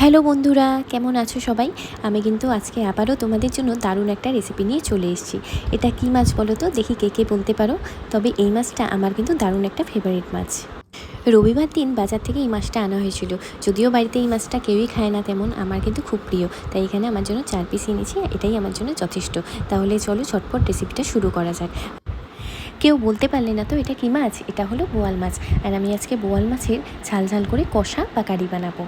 Hello বন্ধুরা, কেমন আছো সবাই? আমি কিন্তু আজকে আবারও তোমাদের জন্য দারুণ একটা রেসিপি নিয়ে চলে এসেছি। এটা কি মাছ বলো তো? দেখি কে কে বলতে পারো। তবে এই মাছটা আমার কিন্তু দারুণ একটা ফেভারিট মাছ। রবিবার দিন বাজার থেকে এই মাছটা আনা হয়েছিল। যদিও বাড়িতে এই মাছটা কেউই খায় না তেমন, আমার কিন্তু খুব প্রিয়। তাই এখানে আমার জন্য চার পিস এনেছি এটাই আমার জন্য যথেষ্ট। তাহলে চলো ঝটপট রেসিপিটা শুরু করা যাক। কেউ বলতে পারলে না তো এটা কি মাছ? এটা হলো বোয়াল মাছ। আর আমি আজকে বোয়াল মাছের ঝাল ঝাল করে কষা বা কারি বানাবো।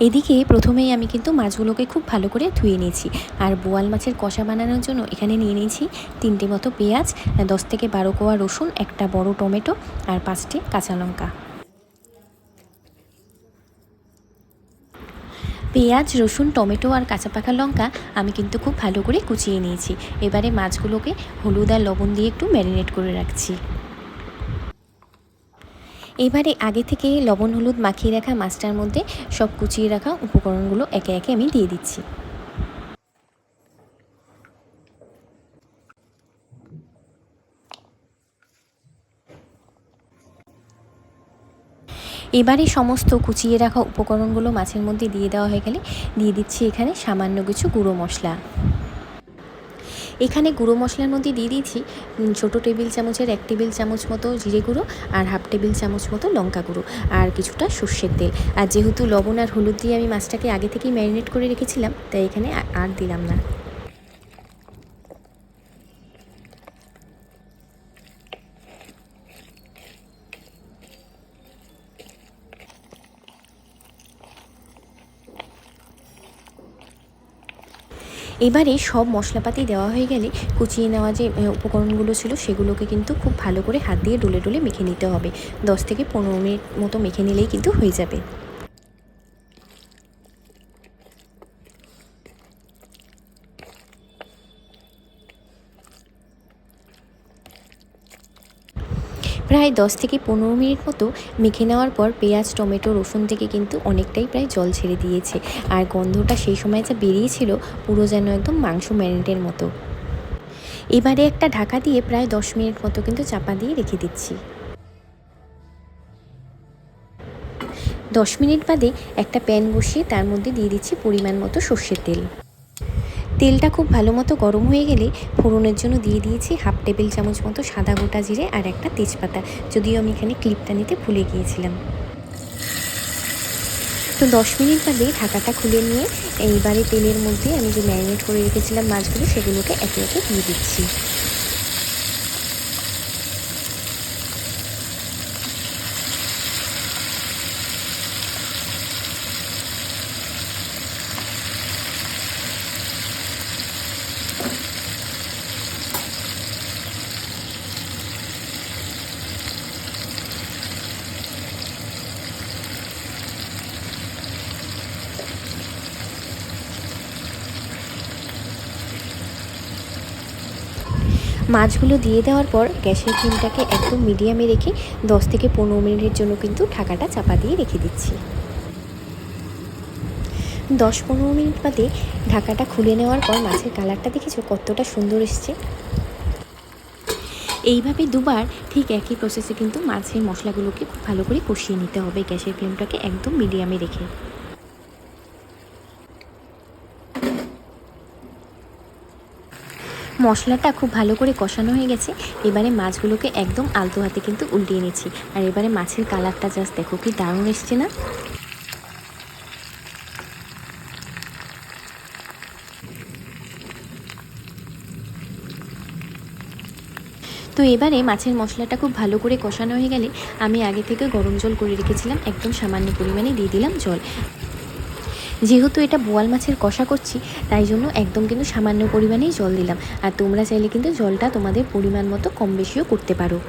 এদিকে প্রথমেই আমি কিন্তু মাছগুলোকে খুব ভালো করে ধুয়ে নিয়েছি। আর বোয়াল মাছের কষা বানানোর জন্য এখানে নিয়ে নিয়েছি তিনটে মতো পেঁয়াজ, দশ থেকে বারো কোয়া রসুন, একটা বড় টমেটো আর পাঁচটি কাঁচা লঙ্কা। পেঁয়াজ, রসুন, টমেটো আর কাঁচা পাকা লঙ্কা আমি কিন্তু খুব ভালো করে কুচিয়ে নিয়েছি। এবারে মাছগুলোকে হলুদ আর লবণ দিয়ে একটু ম্যারিনেট করে রাখছি। এবারে আগে থেকে লবণ, হলুদ মাখিয়ে রাখা মাছটার মধ্যে সব কুচিয়ে রাখা উপকরণগুলো একে একে আমি দিয়ে দিচ্ছি। এবারে সমস্ত কুচিয়ে রাখা উপকরণগুলো মাছের মধ্যে দিয়ে দেওয়া হয়ে গেলে দিয়ে দিচ্ছি এখানে সামান্য কিছু গুঁড়ো মশলা। এখানে গুঁড়ো মশলার মধ্যে দিয়ে দিয়েছি ছোটো টেবিল চামচের এক টেবিল চামচ মতো জিরে গুঁড়ো আর হাফ টেবিল চামচ মতো লঙ্কা গুঁড়ো আর কিছুটা সর্ষের তেল। আর যেহেতু লবণ আর হলুদ দিয়ে আমি মাছটাকে আগে থেকেই ম্যারিনেট করে রেখেছিলাম, তাই এখানে আর দিলাম না। এবারে সব মশলাপাতি দেওয়া হয়ে গেলে কুচিয়ে নেওয়া যে উপকরণগুলো ছিল সেগুলোকে কিন্তু খুব ভালো করে হাত দিয়ে ডলে ডলে মেখে নিতে হবে। দশ থেকে পনেরো মিনিট মতো মেখে নিলেই কিন্তু হয়ে যাবে। প্রায় দশ থেকে পনেরো মিনিট মতো মেখে নেওয়ার পর পেঁয়াজ, টমেটো, রসুন থেকে কিন্তু অনেকটাই প্রায় জল ছেড়ে দিয়েছে। আর গন্ধটা সেই সময় যা বেরিয়েছিল পুরো যেন একদম মাংস ম্যারিনেটের মতো। এবারে একটা ঢাকা দিয়ে প্রায় দশ মিনিট মতো কিন্তু চাপা দিয়ে রেখে দিচ্ছি। দশ মিনিট বাদে একটা প্যান বসিয়ে তার মধ্যে দিয়ে দিচ্ছি পরিমাণ মতো সর্ষের তেল। তেলটা খুব ভালো মতো গরম হয়ে গেলে ফোড়নের জন্য দিয়ে দিয়েছি হাফ টেবিল চামচ মতো সাদা গোটা জিরে আর একটা তেজপাতা। যদিও আমি এখানে ক্লিপটা নিতে ভুলে গিয়েছিলাম। তো দশ মিনিট বাদে ঢাকাটা খুলে নিয়ে এইবারে তেলের মধ্যে আমি যে ম্যারিনেট করে রেখেছিলাম মাছগুলো সেগুলোকে একে একে দিয়ে দিচ্ছি। মাছগুলো দিয়ে দেওয়ার পর গ্যাসের ফ্লেমটাকে একদম মিডিয়ামে রেখে দশ থেকে পনেরো মিনিটের জন্য কিন্তু ঢাকাটা চাপা দিয়ে রেখে দিচ্ছি। দশ পনেরো মিনিট বাদে ঢাকাটা খুলে নেওয়ার পর মাছের কালারটা দেখেছ কতটা সুন্দর এসছে। এইভাবে দুবার ঠিক একই প্রসেসে কিন্তু মাছের মশলাগুলোকে খুব ভালো করে কষিয়ে নিতে হবে। গ্যাসের ফ্লেমটাকে একদম মিডিয়ামে রেখে। মশলাটা খুব ভালো করে কষানো হয়ে গেছে। এবারে মাছগুলোকে একদম আলতো হাতে কিন্তু উল্টিয়ে নিচ্ছি। আর এবারে মাছের কালারটা জাস্ট দেখো কি দারুণ এসছে না? তো এবারে মাছের মশলাটা খুব ভালো করে কষানো হয়ে গেলে আমি আগে থেকে গরম জল করে রেখেছিলাম, একদম সামান্য পরিমাণে দিয়ে দিলাম জল। যেহেতু এটা বোয়াল মাছের কষা করছি, তাই জন্য একদম কিন্তু সামান্য পরিমাণেই জল দিলাম। আর তোমরা চাইলে কিন্তু জলটা তোমাদের পরিমাণ মতো কম বেশিও করতে পারো।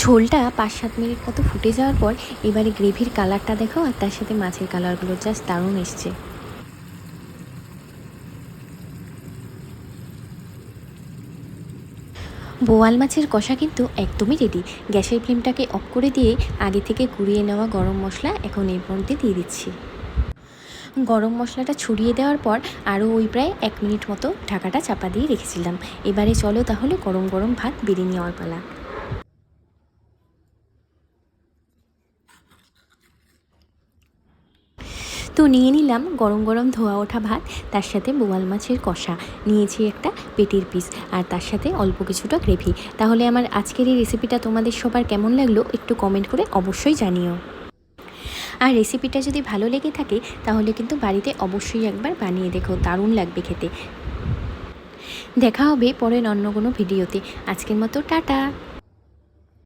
ঝোলটা পাঁচ সাত মিনিট মতো ফুটে যাওয়ার পর, এবারে গ্রেভির কালারটা দেখো আর তার সাথে মাছের কালারগুলো জাস্ট দারুণ এসছে। বোয়াল মাছের কষা কিন্তু একদমই রেডি গ্যাসের ফ্লেমটাকে অফ করে দিয়ে আগে থেকে কুড়িয়ে নেওয়া গরম মশলা এখন এর মধ্যে দিয়ে দিচ্ছি। গরম মশলাটা ছড়িয়ে দেওয়ার পর আরও ওই প্রায় এক মিনিট মতো ঢাকাটা চাপা দিয়ে রেখেছিলাম। এবারে চলো তাহলে গরম গরম ভাত বেড়ে নেওয়ার পালা। তো নিয়ে নিলাম গরম গরম ধোয়া ওঠা ভাত, তার সাথে বোয়াল মাছের কষা। নিয়েছি একটা পেটির পিস আর তার সাথে অল্প কিছুটা গ্রেভি। তাহলে আমার আজকের এই রেসিপিটা তোমাদের সবার কেমন লাগল একটু কমেন্ট করে অবশ্যই জানিও। আর রেসিপিটা যদি ভালো লেগে থাকে, তাহলে কিন্তু বাড়িতে অবশ্যই একবার বানিয়ে দেখো, দারুণ লাগবে খেতে। দেখা হবে পরের অন্য কোনো ভিডিওতে আজকের মতো টাটা।